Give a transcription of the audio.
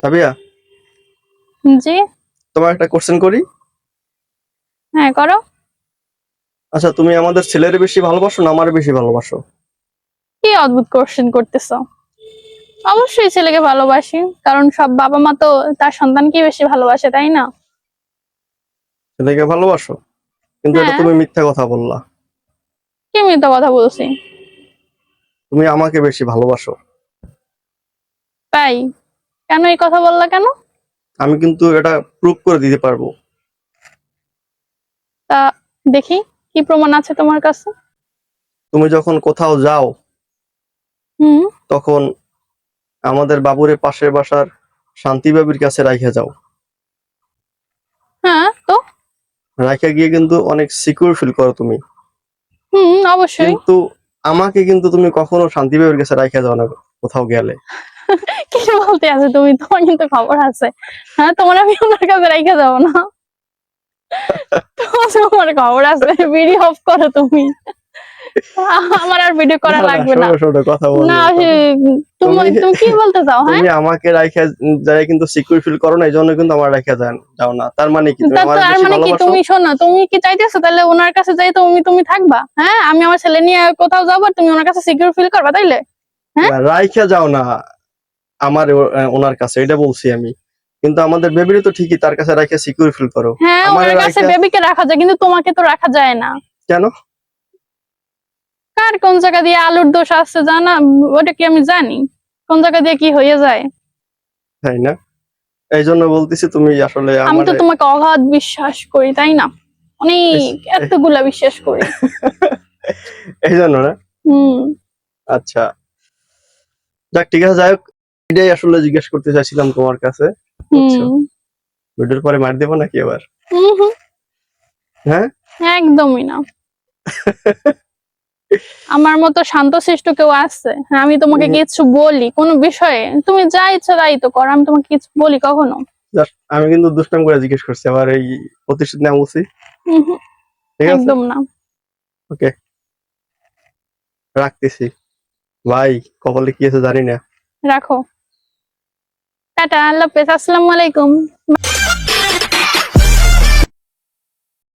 সাবিয়া জি। তোমার একটা কোশ্চেন করি? হ্যাঁ করো। আচ্ছা তুমি আমাদের ছেলের বেশি ভালোবাসো না আমার বেশি ভালোবাসো? কি অদ্ভুত কোশ্চেন করতেছো? অবশ্যই ছেলেকে ভালোবাসি কারণ সব বাবা মা তো তার সন্তানকে বেশি ভালোবাসে তাই না? ছেলেকে ভালোবাসো? কিন্তু এটা হ্যাঁ। তুমি মিথ্যা কথা বললা। কি মিথ্যা কথা বলছি? তুমি আমাকে বেশি ভালোবাসো। তাই? কেন এই কথা বললা কেন? আমি কিন্তু এটা প্রুফ করে দিতে পারব। তা দেখি কি প্রমাণ আছে তোমার কাছে? তুমি যখন কোথাও যাও হুম। তখন আমাদের বাবুরে পাশের বাসার শান্তি বাবির কাছে রাইখে যাও। হ্যাঁ তো? রাইখে গিয়ে কিন্তু অনেক সিকিউর ফিল করো তুমি। হুম অবশ্যই। কিন্তু আমাকে কিন্তু তুমি কখনো শান্তি বাবির কাছে রাইখে যাও না কোথাও গেলে। কি বলতে আছে? তুমি তোমার কিন্তু খবর আছে। হ্যাঁ তোমার আমি ওনার কাছে রেখে যাব না। তোমার খবর আছে ভিডিও অফ করো তুমি। আমার আর ভিডিও করা লাগবে না। না তুমি তুমি- কি বলতে চাও হ্যাঁ? তুমি আমাকে যাই কিন্তু সিকিউর ফিল করো না কিন্তু আমার রাইখে যান যাও না। তার মানে কি? তার মানে কি? তুমি শোনো তুমি কি চাইতেছো? তাহলে ওনার কাছে যাই তুমি তুমি থাকবা হ্যাঁ? আমি আমার ছেলে নিয়ে কোথাও যাব তুমি ওনার কাছে সিকিউর ফিল করবা তাইলে? হ্যাঁ? রাইখে যাও না। আমার ওনার কাছে এটা বলছি আমি। কিন্তু আমাদের বেবিরে তো ঠিকই তার কাছে রাখে সিকিউর ফিল করো। হ্যাঁ আমার কাছে বেবিকে রাখা যায় কিন্তু তোমাকে তো রাখা যায় না। কেন? কার কোন জায়গা দিয়ে আলুর দোষ আসছে জানা? ওটা কি আমি জানি? কোন জায়গা দিয়ে কি হয়ে যায়? তাই না? এই জন্য বলতেছি তুমি আসলে আমি তো তোমাকে অগাধ বিশ্বাস করি তাই না? অনেক এতগুলা বিশ্বাস করি। এই জন্য না? হুম। আচ্ছা। যাক ঠিক আছে যাই হোক। এটাই আসলে জিজ্ঞেস করতে চাইছিলাম তোমার কাছে। ভিডিওর পরে মার দেবো নাকি আবার? হুম, হ্যাঁ? একদমই না। আমার মতো শান্তশিষ্ট কেউ আছে? হ্যাঁ, আমি তোমাকে কিছু বলি কোনো বিষয়ে। তুমি যা ইচ্ছা তাই তো করো আমি তোমাকে কিছু বলি কখনো। আমি কিন্তু দুষ্টাম করে জিজ্ঞেস করছি আবার এই প্রতিষ্ঠিত নাম উচিত। হুম, হুম, ঠিক আছে? একদম না। রাখতেছি। ভাই কপালে কি আছে জানি না। রাখো। টাটা আল্লাহ আসসালামু আলাইকুম।